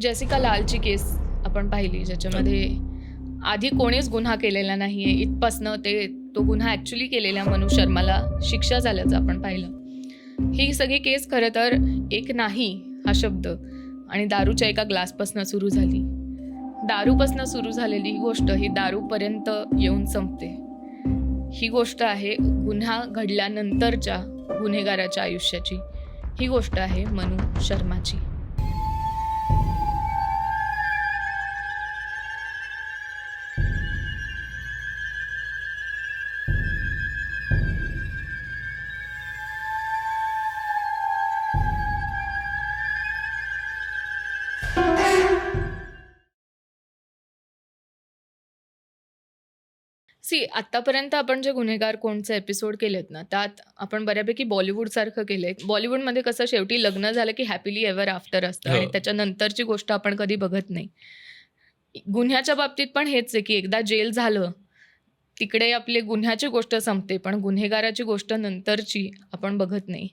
Jessica लालची केस आपण पाहिली ज्याच्यामध्ये आधी कोणीच गुन्हा केलेला नाही आहे इथपासनं ते तो गुन्हा ॲक्च्युली केलेल्या मनु शर्माला शिक्षा झाल्याचं आपण पाहिलं. ही सगळी केस खरं तर एक नाही हा शब्द. आणि दारूच्या एका ग्लासपासनं सुरू झाली. दारूपासनं सुरू झालेली ही गोष्ट ही दारूपर्यंत येऊन संपते. ही गोष्ट आहे गुन्हा घडल्यानंतरच्या गुन्हेगाराच्या आयुष्याची. ही गोष्ट आहे मनु शर्माची. सी आत्तापर्यंत आपण जे गुन्हेगार कोणचे एपिसोड केलेत ना त्यात आपण बऱ्यापैकी बॉलिवूडसारखं केलंय. बॉलिवूडमध्ये कसं शेवटी लग्न झालं की हॅपीली एव्हर आफ्टर असतं आणि हो. त्याच्यानंतरची गोष्ट आपण कधी बघत नाही. गुन्ह्याच्या बाबतीत पण हेच आहे की एकदा जेल झालं तिकडे आपली गुन्ह्याची गोष्ट संपते पण गुन्हेगाराची गोष्ट नंतरची आपण बघत नाही.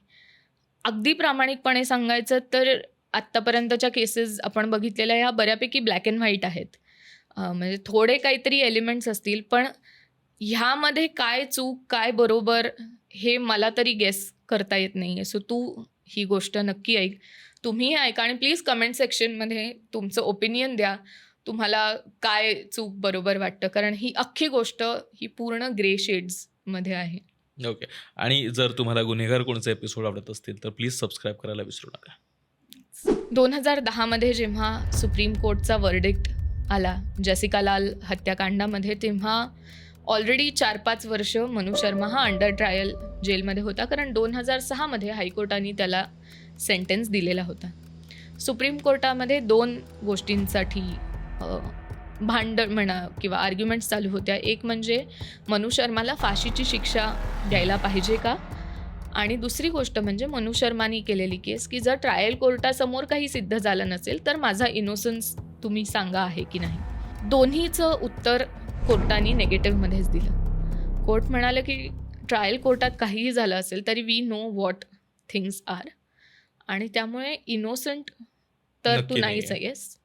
अगदी प्रामाणिकपणे सांगायचं तर आत्तापर्यंतच्या केसेस आपण बघितलेल्या ह्या बऱ्यापैकी ब्लॅक अँड व्हाईट आहेत. म्हणजे थोडे काहीतरी एलिमेंट्स असतील पण ह्यामध्ये काय चूक काय बरोबर हे मला तरी गेस करता येत नाही आहे सो तू ही गोष्ट नक्की ऐक. तुम्ही ऐका आणि प्लीज कमेंट सेक्शनमध्ये तुमचं ओपिनियन द्या. तुम्हाला काय चूक बरोबर वाटतं? कारण ही अख्खी गोष्ट ही पूर्ण ग्रे शेड्समध्ये आहे. ओके आणि जर तुम्हाला गुन्हेगार कोणचे एपिसोड आवडत असतील तर प्लीज सबस्क्राईब करायला विसरू नका. दोन हजार दहामध्ये जेव्हा सुप्रीम कोर्टचा वर्डिक्ट आला जेसिका लाल हत्याकांडामध्ये तेव्हा ऑलरेडी चार पाच वर्ष मनु शर्मा हा अंडर ट्रायल जेलमध्ये होता कारण दोन हजार सहामध्ये हायकोर्टाने त्याला सेंटेन्स दिलेला होता. सुप्रीम कोर्टामध्ये दोन गोष्टींसाठी भांडण म्हणा किंवा आर्ग्युमेंट्स चालू होत्या. एक म्हणजे मनु शर्माला फाशीची शिक्षा द्यायला पाहिजे का? आणि दुसरी गोष्ट म्हणजे मनु शर्मानी केलेली केस की जर ट्रायल कोर्टासमोर काही सिद्ध झालं नसेल तर माझा इनोसन्स तुम्ही सांगा आहे की नाही. दोन्हीचं उत्तर कोर्टाने नेगेटिव्हमध्येच दिलं. कोर्ट म्हणालं की ट्रायल कोर्टात काहीही झालं असेल तरी we know what things are आणि त्यामुळे इनोसंट तर तू नाहीच. आहेस.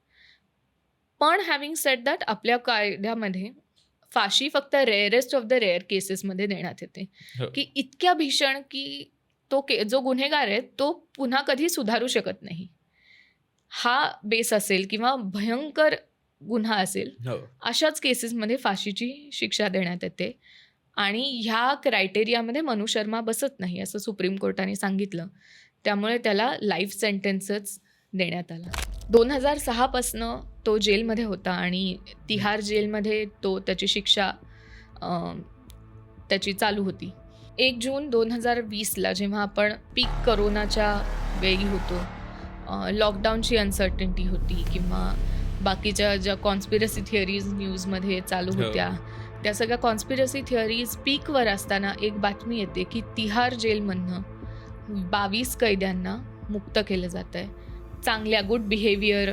पण हॅव्हिंग सेट दॅट आपल्या कायद्यामध्ये फाशी फक्त रेअरेस्ट ऑफ द रेअर केसेसमध्ये देण्यात येते. हो. की इतक्या भीषण की तो के जो गुन्हेगार आहे तो पुन्हा कधी सुधारू शकत नाही. हा बेस असेल किंवा भयंकर गुन्हा असेल हो. अशाच केसेसमध्ये फाशीची शिक्षा देण्यात येते. आणि ह्या क्रायटेरियामध्ये मनु शर्मा बसत नाही असं सुप्रीम कोर्टाने सांगितलं. त्यामुळे त्याला लाईफ सेंटेन्सच देण्यात आला. दोन हजार सहापासनं तो जेलमध्ये होता आणि तिहार जेलमध्ये तो त्याची शिक्षा त्याची चालू होती. एक जून दोन हजार वीसला जेव्हा आपण पीक करोनाच्या वेळी होतो लॉकडाऊनची अनसर्टन्टी होती किंवा बाकीच्या ज्या कॉन्स्पिरसी थिअरीज न्यूजमध्ये चालू हो. होत्या त्या सगळ्या कॉन्स्पिरसी थिअरीज पीकवर असताना एक बातमी येते की तिहार जेलमधनं बावीस कैद्यांना मुक्त केलं जात आहे चांगल्या गुड बिहेवियर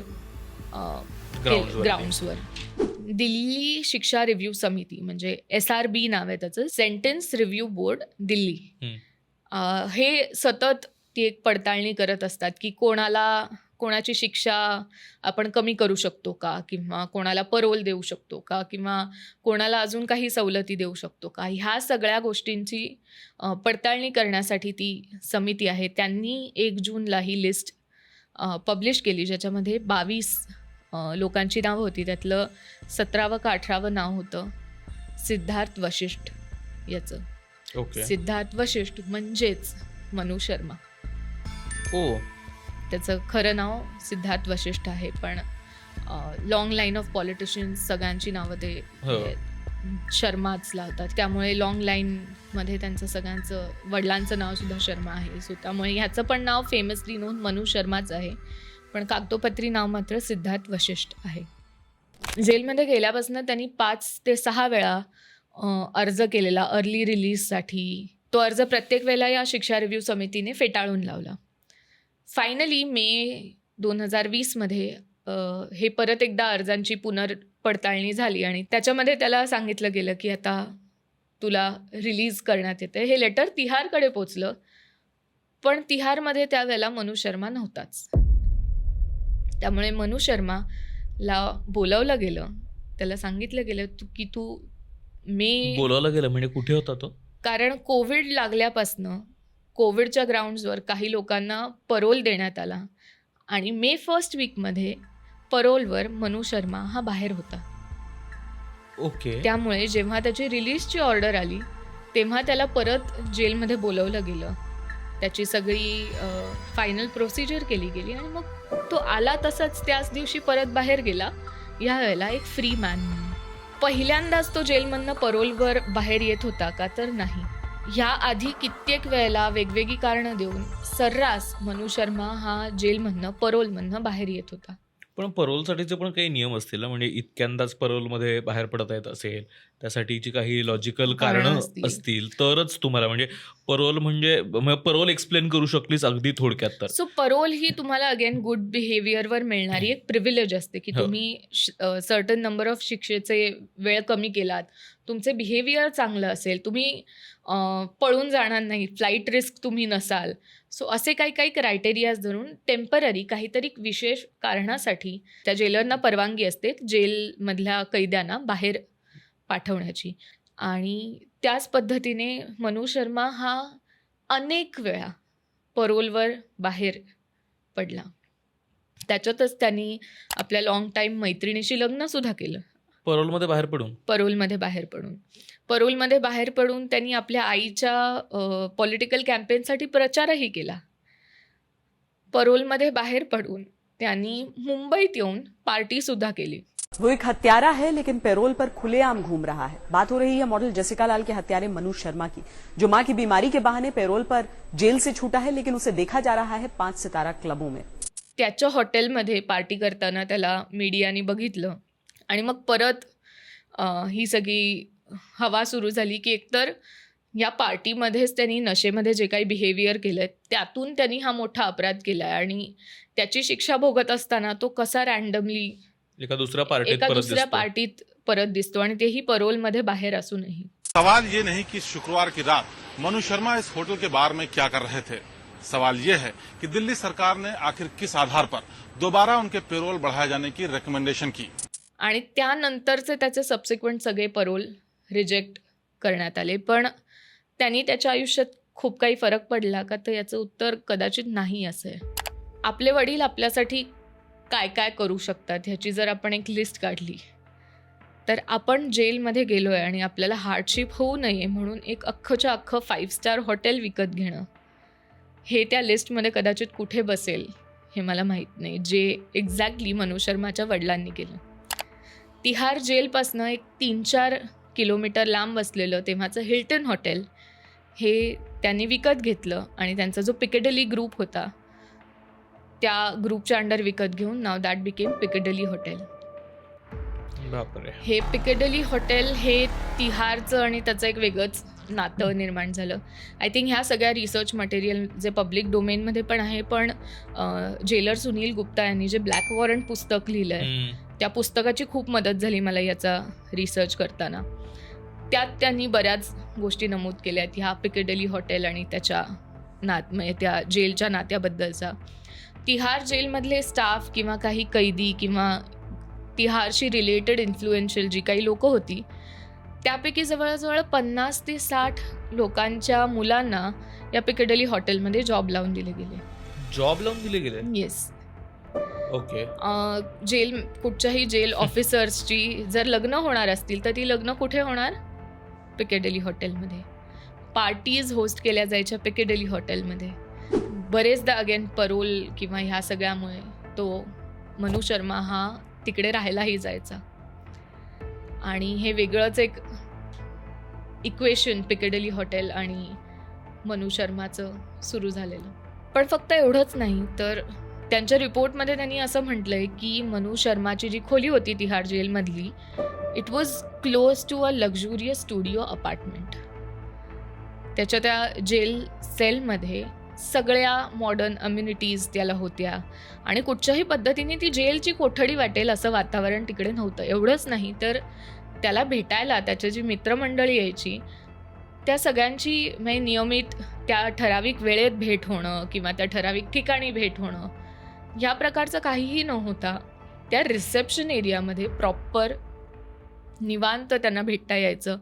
ग्राउंड ग्राउंड्सवर दिल्ली शिक्षा रिव्ह्यू समिती म्हणजे एस आर बी नाव आहे त्याचं सेंटेन्स रिव्ह्यू बोर्ड दिल्ली. हे सतत ती एक पडताळणी करत असतात की कोणाला कोणाची शिक्षा आपण कमी करू शकतो का? किंवा कोणाला परोल देऊ शकतो का? किंवा कोणाला अजून काही सवलती देऊ शकतो का? ह्या सगळ्या गोष्टींची पडताळणी करण्यासाठी ती समिती आहे. त्यांनी एक जूनला ही लिस्ट पब्लिश केली ज्याच्यामध्ये बावीस लोकांची नावं होती. त्यातलं सतरावं का अठरावं नाव होतं. सिद्धार्थ वशिष्ठ याचं. ओके. सिद्धार्थ वशिष्ठ म्हणजेच मनु शर्मा. ओ. त्याचं खरं नाव सिद्धार्थ वशिष्ठ आहे पण लॉंग लाईन ऑफ पॉलिटिशियन्स सगळ्यांची नावं ते हो. शर्माच लावतात. त्यामुळे लॉंग लाईनमध्ये त्यांचं सगळ्यांचं वडिलांचं नाव सुद्धा शर्मा आहे. सो त्यामुळे ह्याचं पण नाव फेमसली नोंद मनु शर्माच आहे. पण कागदोपत्री नाव मात्र सिद्धार्थ वशिष्ठ आहे. जेलमध्ये गेल्यापासून त्यांनी पाच ते सहा वेळा अर्ज केलेला अर्ली रिलीजसाठी तो अर्ज प्रत्येक वेळेला या शिक्षा रिव्ह्यू समितीने फेटाळून लावला. फायनली मे दोन हजार वीसमध्ये हे परत एकदा अर्जांची पुनर्पडताळणी झाली आणि त्याच्यामध्ये त्याला सांगितलं गेलं की आता तुला रिलीज करण्यात येते हे लेटर तिहारकडे पोचलं पण तिहारमध्ये त्यावेळेला मनु शर्मा नव्हताच. त्यामुळे मनु शर्माला बोलावलं गेलं. त्याला सांगितलं गेलं तू की तू मे बोलावलं गेलं म्हणजे कुठे होता तो? कारण कोविड लागल्यापासनं कोविडच्या ग्राउंड्सवर काही लोकांना परोल देण्यात आला आणि मे फर्स्ट वीकमध्ये परोलवर मनु शर्मा हा बाहेर होता. ओके. त्यामुळे जेव्हा त्याची रिलीजची ऑर्डर आली तेव्हा त्याला परत जेलमध्ये बोलवलं गेलं. त्याची सगळी फायनल प्रोसिजर केली गेली आणि मग तो आला तसाच त्याच दिवशी परत बाहेर गेला. या वेळेला एक फ्री मॅन म्हणून. पहिल्यांदाच तो जेलमधनं परोलवर बाहेर येत होता का तर नाही. ह्या आधी कित्येक वेळेला वेगवेगळी कारणं देऊन सर्रास मनु शर्मा हा जेलमधनं परोलमधनं बाहेर येत होता. पण परोलसाठीचे पण काही नियम असतील ना म्हणजे इतक्यांदाच परोलमध्ये बाहेर पडता येत असेल त्यासाठीची काही लॉजिकल कारणं असतील. तरच तुम्हाला म्हणजे परोल म्हणजे परोल एक्सप्लेन करू शकलीस अगदी थोडक्यात तर सो परोल ही तुम्हाला अगेन गुड बिहेवियरवर मिळणारी एक प्रिव्हिलेज असते की हो. तुम्ही सर्टन नंबर ऑफ शिक्षेचे वेळ कमी केलात तुमचे बिहेवियर चांगलं असेल तुम्ही पळून जाणार नाही फ्लाईट रिस्क तुम्ही नसाल सो असे काही काही क्रायटेरियाज धरून टेंपररी काहीतरी विशेष कारणासाठी त्या जेलरना परवानगी असते जेलमधल्या कैद्यांना बाहेर पाठवण्याची. आणि त्याच पद्धतीने मनु शर्मा हा अनेक वेळा परोलवर बाहेर पडला. त्याच्यातच त्यांनी आपल्या लॉंग टाईम मैत्रिणीशी लग्नसुद्धा केलं. परोलमध्ये बाहेर पडून? परोलमध्ये बाहेर पडून. परोलमध्ये बाहेर पडून त्यांनी आपल्या आईच्या पॉलिटिकल कॅम्पेनसाठी प्रचारही केला. परोलमध्ये बाहेर पडून त्यांनी मुंबईत येऊन पार्टीसुद्धा केली. वो एक हत्यारा है लेकिन पैरोल पर खुलेआम घूम रहा है। बात हो रही है मॉडल जसिका लाल के हत्यारे मनु शर्मा की। जो मां की बीमारी के बहाने पैरोल पर जेल से छूटा है लेकिन उसे देखा जा रहा है पांच सितारा क्लबों में। त्याच्या हॉटेलमध्ये पार्टी करताना त्याला मीडियाने बघितलं. आणि मग परत ही सगळी हवा सुरू झाली की एकतर या पार्टीमध्येच त्यांनी नशेमध्ये जे काही बिहेवियर केलं त्यातून त्यांनी हा मोठा अपराध केला आहे आणि त्याची शिक्षा भोगत असताना तो कसा रँडमली एका दुसऱ्या पार्टीत एका दुसऱ्या दिसतो. पार्टीत परत दिसतो आणि तेही परोलमध्ये बाहेर असूनही. सवाल ये नहीं कि शुक्रवार की रात मनु शर्मा इस होटल के बार में क्या कर रहे थे। सवाल ये है कि दिल्ली सरकार ने आखिर किस आधार पर दोबारा उनके पेरोल बढ़ाए जाने की रिकमेंडेशन की? आणि त्यानंतरचे त्याचे सबसिक्वेंट सगळे परोल रिजेक्ट करण्यात आले. पण त्यांनी त्याच्या आयुष्यात खूप काही फरक पडला का? तर याचं उत्तर कदाचित नाही असं आहे. आपले वडील आपल्यासाठी काय काय करू शकतात ह्याची जर आपण एक लिस्ट काढली तर आपण जेलमध्ये गेलो आहे आणि आपल्याला हार्डशिप होऊ नये म्हणून एक अख्खच्या अख्खं फाईव्ह स्टार हॉटेल विकत घेणं हे त्या लिस्टमध्ये कदाचित कुठे बसेल हे मला माहीत नाही. जे एक्झॅक्टली मनु शर्माच्या वडिलांनी केलं. तिहार जेलपासनं एक तीन चार किलोमीटर लांब असलेलं तेव्हाचं हिल्टन हॉटेल हे त्यांनी विकत घेतलं आणि त्यांचा जो पिकेडली ग्रुप होता त्या ग्रुपच्या अंडर विकत घेऊन नाव दॅट बिकेम पिकेडली हॉटेल. हे पिकेडली हॉटेल हे तिहारचं आणि त्याचं एक वेगळंच नातं निर्माण झालं. आय थिंक ह्या सगळ्या रिसर्च मटेरियल जे पब्लिक डोमेनमध्ये पण आहे पण जेलर सुनील गुप्ता यांनी जे ब्लॅक वॉरंट पुस्तक लिहिलं आहे. त्या पुस्तकाची खूप मदत झाली मला याचा रिसर्च करताना. त्यात त्यांनी बऱ्याच गोष्टी नमूद केल्या. आहेत ह्या पिकेडली हॉटेल आणि त्याच्या नात म्हणजे त्या जेलच्या नात्याबद्दलचा. तिहार जेलमधले स्टाफ किंवा काही कैदी किंवा तिहारशी रिलेटेड इन्फ्लुएन्शियल जी काही लोकं होती त्यापैकी जवळजवळ पन्नास ते साठ लोकांच्या मुलांना या पिकेडली हॉटेलमध्ये जॉब लावून दिले गेले. जॉब लावून दिले गेले? येस ओके जेल कुठच्याही जेल ऑफिसर्सची जर लग्न होणार असतील तर ती लग्न कुठे होणार? पिकेडेली हॉटेलमध्ये. पार्टीज होस्ट केल्या जायच्या पिकेडेली हॉटेलमध्ये. बरेचदा अगेन परोल किंवा ह्या सगळ्यामुळे तो मनु शर्मा हा तिकडे राहायलाही जायचा. आणि हे वेगळंच एक इक्वेशन पिकेडेली हॉटेल आणि मनु शर्माचं सुरू झालेलं. पण फक्त एवढंच नाही तर त्यांच्या रिपोर्टमध्ये त्यांनी असं म्हटलंय की मनु शर्माची जी खोली होती Tihar जेलमधली it was close to a luxurious studio apartment त्याच्या त्या जेल सेलमध्ये सगळ्या मॉडर्न अम्युनिटीज त्याला होत्या. आणि कुठच्याही पद्धतीने ती जेलची कोठडी वाटेल असं वातावरण तिकडे नव्हतं. एवढंच नाही तर त्याला भेटायला त्याच्या जी मित्रमंडळी यायची त्या सगळ्यांची म्हणजे नियमित त्या ठराविक वेळेत भेट होणं किंवा त्या ठराविक ठिकाणी भेट होणं ह्या प्रकारचं काहीही नव्हता. त्या रिसेप्शन एरियामध्ये प्रॉपर निवांत त्यांना भेटता यायचं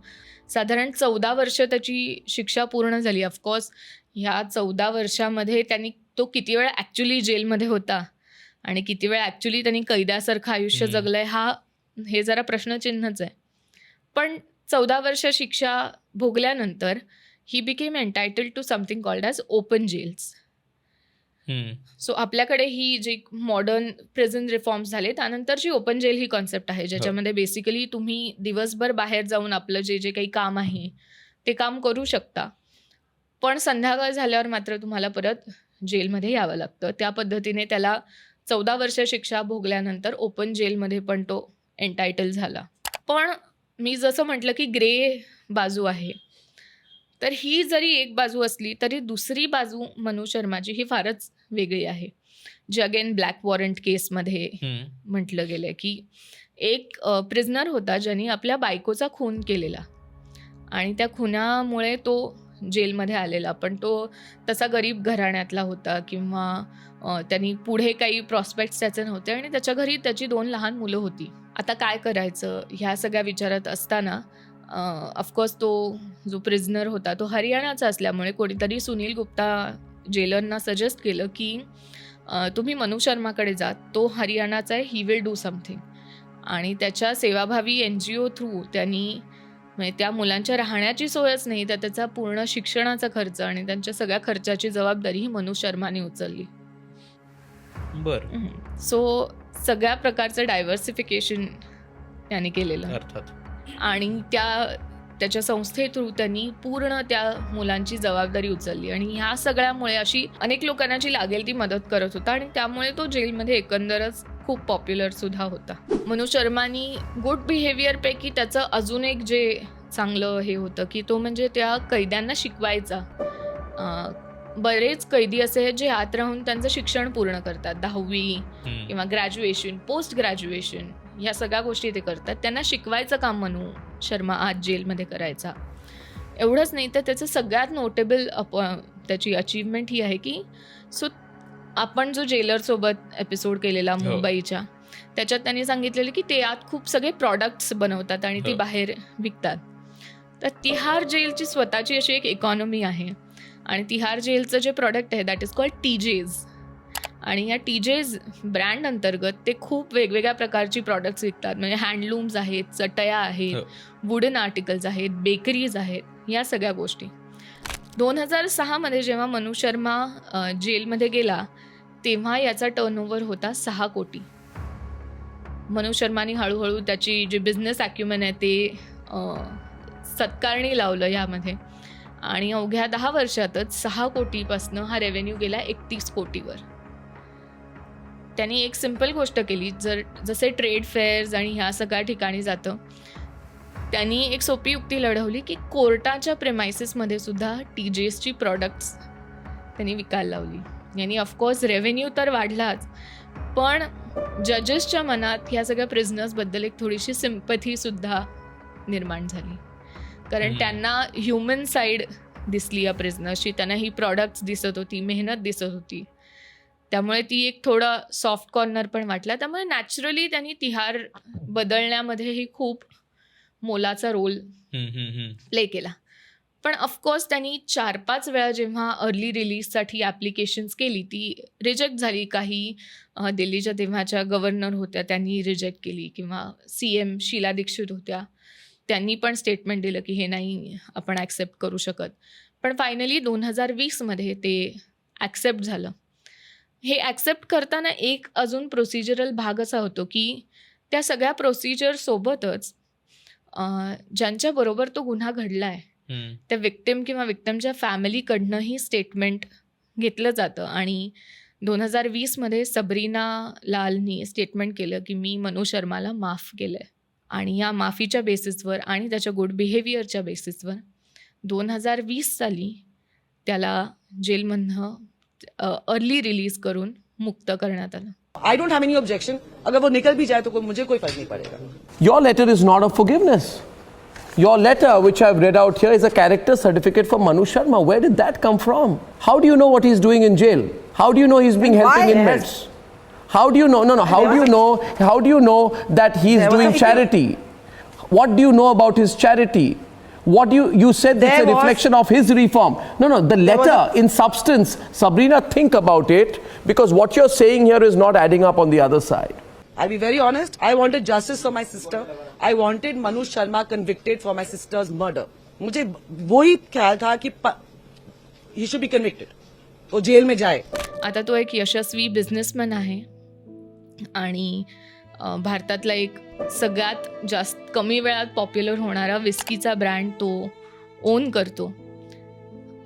साधारण चौदा वर्ष त्याची शिक्षा पूर्ण झाली ऑफकोर्स ह्या चौदा वर्षामध्ये त्यांनी तो किती वेळ ॲक्च्युली जेलमध्ये होता आणि किती वेळ ॲक्च्युली त्यांनी कैद्यासारखं आयुष्य हम्म. जगलंय हा हे जरा प्रश्नचिन्हच आहे पण चौदा वर्ष शिक्षा भोगल्यानंतर ही became entitled to something called as open jails. So आपल्याकडे ही जी मॉडर्न प्रिझन रिफॉर्म्स झाले त्यानंतरची ओपन जेल ही कॉन्सेप्ट आहे ज्याच्यामध्ये बेसिकली तुम्ही दिवसभर बाहेर जाऊन आपलं जे जे काही काम आहे ते काम करू शकता. पण संध्याकाळ झाल्यावर मात्र तुम्हाला परत जेलमध्ये यावं लागतं. त्या पद्धतीने त्याला चौदा वर्ष शिक्षा भोगल्यानंतर ओपन जेलमध्ये पण तो एन्टायटल झाला. पण मी जसं म्हटलं की ग्रे बाजू आहे. तर ही जरी एक बाजू असली तरी दुसरी बाजू मनु शर्माची ही फारच वेगळी आहे. जी अगेन ब्लॅक वॉरंट केसमध्ये. म्हटलं गेलं की एक प्रिझनर होता ज्यांनी आपल्या बायकोचा खून केलेला. आणि त्या खुनामुळे तो जेलमध्ये आलेला पण तो तसा गरीब घराण्यातला होता किंवा त्यांनी पुढे काही प्रॉस्पेक्ट्स त्याचे नव्हते आणि त्याच्या घरी त्याची दोन लहान मुलं होती. आता काय करायचं? ह्या सगळ्या विचारात असताना ऑफकोर्स तो जो प्रिझनर होता तो हरियाणाचा असल्यामुळे कोणीतरी सुनील गुप्ता जेलरना सजेस्ट केलं की तुम्ही मनु शर्माकडे जा तो हरियाणाचा आहे ही विल डू समथिंग आणि त्याच्या सेवाभावी एन जी ओ थ्रू त्यांनी म्हणजे त्या मुलांच्या राहण्याची सोयच नाही तर त्याचा पूर्ण शिक्षणाचा खर्च आणि त्यांच्या सगळ्या खर्चाची जबाबदारी ही मनु शर्माने उचलली. बर. सो सगळ्या प्रकारचं डायव्हर्सिफिकेशन त्यांनी केलेलं. अर्थात. आणि त्या त्याच्या संस्थे थ्रू त्यांनी पूर्ण त्या मुलांची जबाबदारी उचलली. आणि ह्या सगळ्यामुळे अशी अनेक लोकांना जी लागेल ती मदत करत होता आणि त्यामुळे तो जेलमध्ये एकंदरच खूप पॉप्युलर सुद्धा होता. मनु शर्मानी गुड बिहेवियरपैकी त्याचं अजून एक जे चांगलं हे होतं की तो म्हणजे त्या कैद्यांना शिकवायचा. बरेच कैदी असे आहेत जे आत राहून त्यांचं शिक्षण पूर्ण करतात. दहावी. किंवा ग्रॅज्युएशन पोस्ट ग्रॅज्युएशन ह्या सगळ्या गोष्टी ते करतात. त्यांना शिकवायचं काम मनू शर्मा आज जेलमध्ये करायचा. एवढंच नाही तर त्याचं सगळ्यात नोटेबल अप त्याची अचीवमेंट ही आहे की सो आपण जो जेलरसोबत एपिसोड केलेला हो. मुंबईच्या त्याच्यात त्यांनी सांगितलेलं की ते आत खूप सगळे प्रॉडक्ट्स बनवतात आणि ती हो. बाहेर विकतात. तर तिहार जेलची स्वतःची अशी एक इकॉनॉमी आहे. आणि तिहार जेलचं जे प्रॉडक्ट आहे दॅट इज कॉल्ड टीजेज आणि या टीजेज ब्रँड अंतर्गत ते खूप वेगवेगळ्या प्रकारची प्रॉडक्ट्स विकतात. म्हणजे हँडलूम्स आहेत चटया आहेत हो. वुडन आर्टिकल्स आहेत बेकरीज आहेत या सगळ्या गोष्टी. दोन हजार सहामध्ये जेव्हा मनु शर्मा जेलमध्ये गेला तेव्हा याचा टर्नओव्हर होता सहा कोटी. मनु शर्माने हळूहळू त्याची जी बिझनेस ॲक्युमेन आहे ते सत्कारणी लावलं यामध्ये. आणि अवघ्या दहा वर्षातच सहा कोटीपासनं हा रेव्हेन्यू गेला एकतीस कोटीवर. त्यांनी एक सिंपल गोष्ट केली जर जसे ट्रेड फेअर्स आणि ह्या सगळ्या ठिकाणी जातं त्यांनी एक सोपी युक्ती लढवली की कोर्टाच्या प्रेमायसेसमध्ये सुद्धा टी जी एसची प्रॉडक्ट्स त्यांनी विकायला लावली. यांनी ऑफकोर्स रेव्हेन्यू तर वाढलाच पण जजेसच्या मनात ह्या सगळ्या प्रिझनर्सबद्दल एक थोडीशी सिम्पथीसुद्धा निर्माण झाली. कारण. त्यांना ह्युमन साईड दिसली या प्रिझनर्सची त्यांना ही प्रॉडक्ट्स दिसत होती मेहनत दिसत होती. त्यामुळे ती एक थोडं सॉफ्ट कॉर्नर पण वाटला. त्यामुळे नॅचरली त्यांनी तिहार बदलण्यामध्येही खूप मोलाचा रोल. प्ले केला. पण ऑफकोर्स त्यांनी चार पाच वेळा जेव्हा अर्ली रिलीजसाठी ॲप्लिकेशन्स केली ती रिजेक्ट झाली. काही दिल्लीच्या तेव्हाच्या गव्हर्नर होत्या त्यांनी रिजेक्ट केली. किंवा सी एम शीला दीक्षित होत्या त्यांनी पण स्टेटमेंट दिलं की हे नाही आपण ॲक्सेप्ट करू शकत. पण फायनली दोन हजार वीसमध्ये ते ॲक्सेप्ट झालं. हे ॲक्सेप्ट करताना एक अजून प्रोसिजरल भाग असा होतो की त्या सगळ्या प्रोसिजरसोबतच ज्यांच्याबरोबर तो गुन्हा घडला आहे. त्या विक्टिम किंवा विक्टिमच्या फॅमिलीकडनंही स्टेटमेंट घेतलं जातं आणि दोन हजार वीसमध्ये सबरीना लालनी स्टेटमेंट केलं की मी मनु शर्माला माफ केलं आहे आणि या माफीच्या बेसिसवर आणि त्याच्या गुड बिहेवियरच्या बेसिसवर दोन हजार वीस साली त्याला जेलमधनं अर्ली रिलीज करून मुक्त करण्यात आलं I don't have any objection अगर वो निकल भी जाए तो कोई मुझे कोई फर्क नहीं पड़ेगा Your letter is not of forgiveness. Your letter, which I've read out here, is a character certificate for Manu Sharma. Where did that come from? How do you know what he's doing in jail? How do you know he's being And helping why? inmates? How do you know? No, no. How do you know? How do you know that he's There doing was- charity? What do you know about his charity? What do you you said it's There a was- reflection of his reform? No, no. The was letter, a- in substance, Sabrina, think about it because what you're saying here is not adding up on the other side. I'll be very honest. I wanted justice for my sister. I wanted Manu Sharma convicted for my sister's murder. मुझे वही ख्याल था कि he should be convicted वो jail में जाए आता तो एक यशस्वी बिझनेसमॅन आहे आणि अ, भारतातला एक सगळ्यात जास्त कमी वेळात पॉप्युलर होणारा विस्कीचा ब्रँड तो ओन करतो.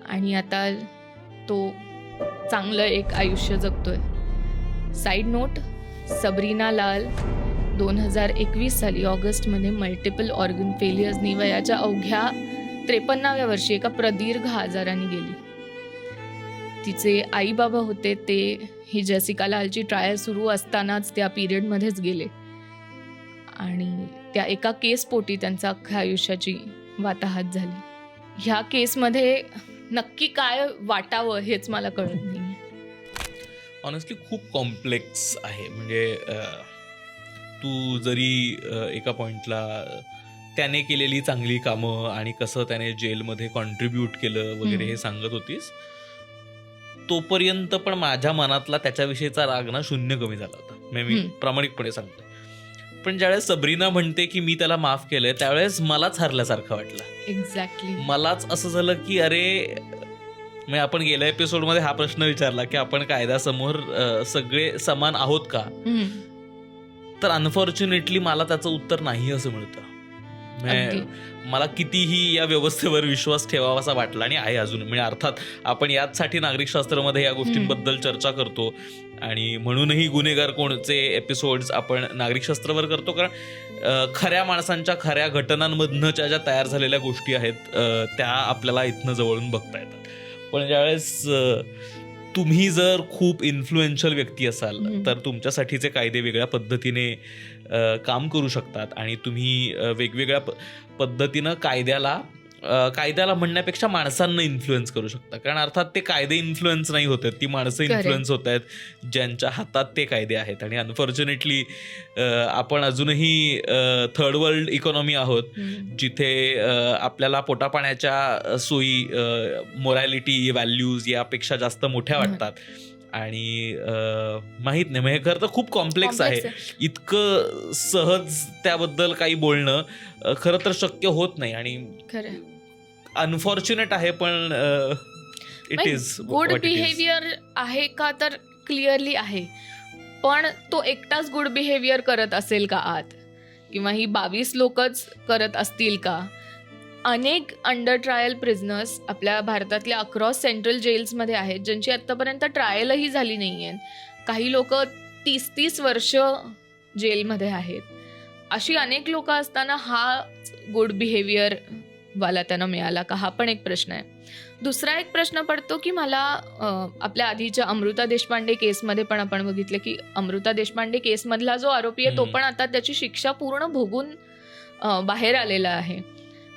आणि आता तो चांगलं एक आयुष्य जगतोय. साईड नोट सबरीना लाल दोन हजार एकवीस साली ऑगस्टमध्ये मल्टिपल ऑर्गन फेलियर्सनी वयाच्या अवघ्या त्रेपन्नाव्या वर्षी एका प्रदीर्घ आजाराने गेली. तिचे आई बाबा होते ते ही जेसिका लालची ट्रायल सुरू असतानाच त्या पिरियडमध्येच गेले. आणि त्या एका केसपोटी त्यांचा अख्ख्या आयुष्याची वाताहात झाली. ह्या केसमध्ये नक्की काय वाटावं हेच मला कळत नाही ऑनेस्टली खूप कॉम्प्लेक्स आहे. म्हणजे तू जरी एका पॉइंटला त्याने केलेली चांगली कामं आणि कसं त्याने जेलमध्ये कॉन्ट्रीब्यूट केलं वगैरे. हे सांगत होतीस तोपर्यंत पण माझ्या मनातला त्याच्याविषयीचा राग ना शून्य कमी झाला होता. मी हम्म. प्रामाणिकपणे सांगतो पण ज्यावेळेस सबरीना म्हणते की मी त्याला माफ केलंय त्यावेळेस मलाच हरल्यासारखं वाटलं. एक्झॅक्टली मलाच असं झालं की अरे म्हणजे आपण गेल्या एपिसोडमध्ये हा प्रश्न विचारला की आपण कायद्यासमोर सगळे समान आहोत का? तर अनफॉर्च्युनेटली मला त्याचं उत्तर नाही असं मिळतं. मला कितीही या व्यवस्थेवर विश्वास ठेवावासा वाटला आणि आहे अजून. म्हणजे अर्थात आपण याचसाठी नागरिकशास्त्रामध्ये या गोष्टींबद्दल चर्चा करतो. आणि म्हणूनही गुन्हेगार कोणचे एपिसोड्स आपण नागरिकशास्त्रावर करतो. कारण खऱ्या माणसांच्या खऱ्या घटनांमधनं ज्या तयार झालेल्या गोष्टी आहेत त्या आपल्याला इथनं जवळून बघता येतात. पण ज्यावेळेस तुम्ही जर खूप इन्फ्लुएन्शियल व्यक्ती असाल. तर तुमच्यासाठीचे कायदे वेगळ्या पद्धतीने काम करू शकतात आणि तुम्ही वेगवेगळ्या प- पद्धतीनं कायद्याला कायद्याला म्हणण्यापेक्षा माणसांना इन्फ्लुएन्स करू शकता. कारण अर्थात ते कायदे इन्फ्लुएन्स नाही होत आहेत. ती माणसं. इन्फ्लुएन्स होत आहेत. ज्यांच्या हातात ते कायदे आहेत. आणि अनफॉर्च्युनेटली आपण अजूनही थर्ड वर्ल्ड इकॉनॉमी आहोत. जिथे आपल्याला पोटापाण्याच्या सोयी मोरॅलिटी व्हॅल्यूज यापेक्षा जास्त मोठ्या. वाटतात. आणि माहीत नाही. म्हणजे खरं तर खूप कॉम्प्लेक्स आहे. इतकं सहज त्याबद्दल काही बोलणं खरं तर शक्य होत नाही. आणि खरं अनफॉर्च्युनेट आहे पण इट इज गुड बिहेवियर आहे का तर क्लिअरली आहे. पण तो एकटाच गुड बिहेवियर करत असेल का आत? किंवा ही बावीस लोकच करत असतील का? अनेक अंडर ट्रायल प्रिझनर्स आपल्या भारतातल्या अक्रॉस सेंट्रल जेल्समध्ये आहेत ज्यांची आत्तापर्यंत ट्रायलही झाली नाही आहे काही लोक तीस तीस वर्ष जेलमध्ये आहेत. अशी अनेक लोक असताना हा गुड बिहेवियर वाला त्यांना मिळाला का? हा पण एक प्रश्न आहे. दुसरा एक प्रश्न पडतो की मला आपल्या आधीच्या अमृता देशपांडे केसमध्ये पण आपण बघितलं की अमृता देशपांडे केसमधला जो आरोपी आहे तो. पण आता त्याची शिक्षा पूर्ण भोगून बाहेर आलेला आहे.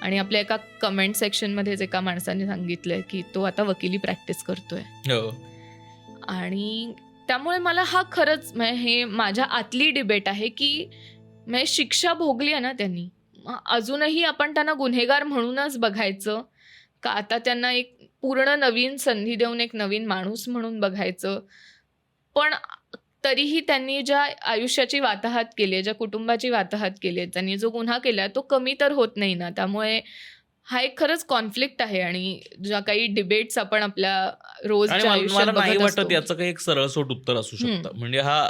आणि आपल्या एका कमेंट सेक्शनमध्येच एका माणसाने सांगितलंय की तो आता वकिली प्रॅक्टिस करतोय. हो. आणि त्यामुळे मला हा खरंच हे माझ्या आतली डिबेट आहे की म्हणजे शिक्षा भोगली आहे ना त्यांनी. अजूनही आपण त्यांना गुन्हेगार म्हणूनच बघायचं. का आता त्यांना एक पूर्ण नवीन संधी देऊन एक नवीन माणूस म्हणून बघायचं. पण तरीही त्यांनी ज्या आयुष्याची वाताहात केली आहे ज्या कुटुंबाची वाताहात केली आहे त्यांनी जो गुन्हा केला तो कमी तर होत नाही ना. त्यामुळे हा एक खरंच कॉन्फ्लिक्ट आहे आणि ज्या काही डिबेट्स आपण आपल्या मला नाही वाटत. याचं काही एक सरळसोट उत्तर असू शकतं. म्हणजे हा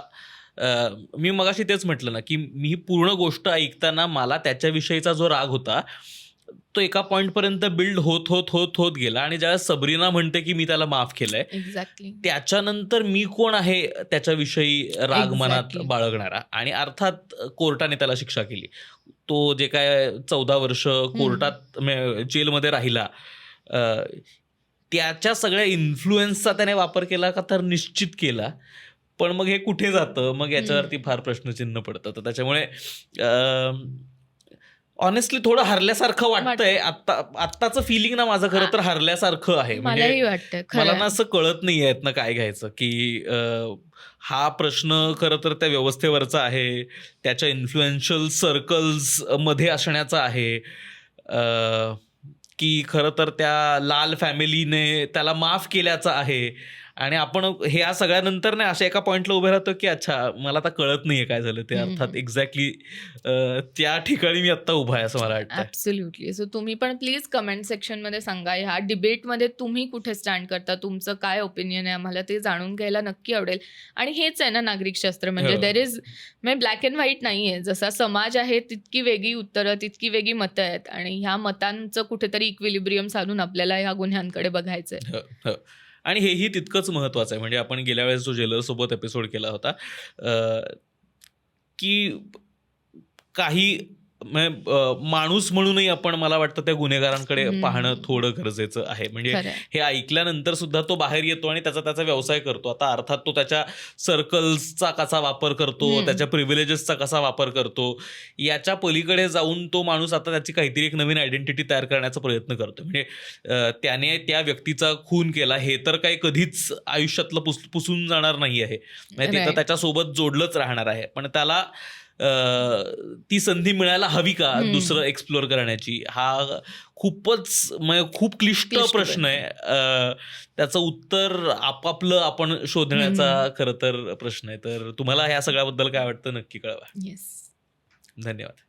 मी मगाशी तेच म्हटलं ना की मी पूर्ण गोष्ट ऐकताना मला त्याच्याविषयीचा जो राग होता तो एका पॉइंट पर्यंत बिल्ड होत होत होत होत गेला आणि ज्यावेळेस सबरीना म्हणते की मी त्याला माफ केलंय एक्झॅक्टली त्याच्यानंतर मी कोण आहे त्याच्याविषयी राग मनात Exactly. बाळगणारा? आणि अर्थात कोर्टाने त्याला शिक्षा केली. तो जे काय चौदा वर्ष कोर्टात जेलमध्ये राहिला अं, त्याच्या सगळ्या इन्फ्लुएन्सचा त्याने वापर केला का तर निश्चित केला. पण मग हे कुठे जातं? मग याच्यावरती फार प्रश्नचिन्ह पडतं. तर त्याच्यामुळे अं, ऑनेस्टली थोडं हरल्यासारखं वाटतंय. आत्ता आत्ताचं फिलिंग ना माझं खरं तर हरल्यासारखं आहे. म्हणजे मलाही वाटतं मला ना असं कळत नाही यातनं काय घ्यायचं. की अं, हा प्रश्न खरं तर त्या व्यवस्थेवरचा आहे. त्याच्या इन्फ्लुएन्शियल सर्कल्समध्ये असण्याचा आहे. अं, की खरं तर त्या लाल फॅमिलीने त्याला माफ केल्याचं आहे. आणि आपण हे या सगळ्यानंतर नाही अशा एका पॉइंटला उभे राहतो की अच्छा मला आता कळत नाहीये काय झालं ते अर्थात एक्झॅक्टली त्या ठिकाणी मी आता उभा आहे असं मला वाटतं ऍब्सोल्युटली सो तुम्ही पण प्लीज कमेंट सेक्शनमध्ये सांगा ह्या डिबेटमध्ये तुम्ही कुठे स्टँड करता? तुमचं काय ओपिनियन आहे? आम्हाला ते जाणून घ्यायला नक्की आवडेल. आणि हेच आहे ना नागरिक शास्त्र. म्हणजे हो. देर इज म्हणजे ब्लॅक अँड व्हाईट नाही आहे जसा समाज आहे तितकी वेगळी उत्तरं तितकी वेगळी मतं आहेत. आणि ह्या मतांचं कुठेतरी इक्विलिब्रियम साधून आपल्याला ह्या गुन्ह्यांकडे बघायचं आहे हो, हो. आणि हेही तितकंच महत्त्वाचं आहे. म्हणजे आपण गेल्या वेळेस जो जेलरसोबत एपिसोड केला होता की काही माणूस म्हणूनही आपण मला वाटतं त्या गुन्हेगारांकडे. पाहणं थोडं गरजेचं आहे म्हणजे. हे ऐकल्यानंतर सुद्धा तो बाहेर येतो आणि त्याचा त्याचा व्यवसाय करतो आता अर्थात तो त्याच्या सर्कल्सचा कसा वापर करतो. त्याच्या प्रिव्हिलेजेसचा कसा वापर करतो याच्या पलीकडे जाऊन तो माणूस आता त्याची काहीतरी एक नवीन आयडेंटिटी तयार करण्याचा प्रयत्न करतो म्हणजे त्याने त्या व्यक्तीचा खून केला हे तर काही कधीच आयुष्यातलं पुस पुसून जाणार नाही आहे म्हणजे ते तर. त्याच्यासोबत जोडलंच राहणार आहे पण त्याला ती संधी मिळायला हवी का. दुसरं एक्सप्लोअर करण्याची? हा खूपच म्हणजे खूप क्लिष्ट प्रश्न आहे. त्याचं उत्तर आपापलं आपण शोधण्याचा. खरं तर प्रश्न आहे. तर तुम्हाला ह्या सगळ्याबद्दल काय वाटतं नक्की कळवा. धन्यवाद.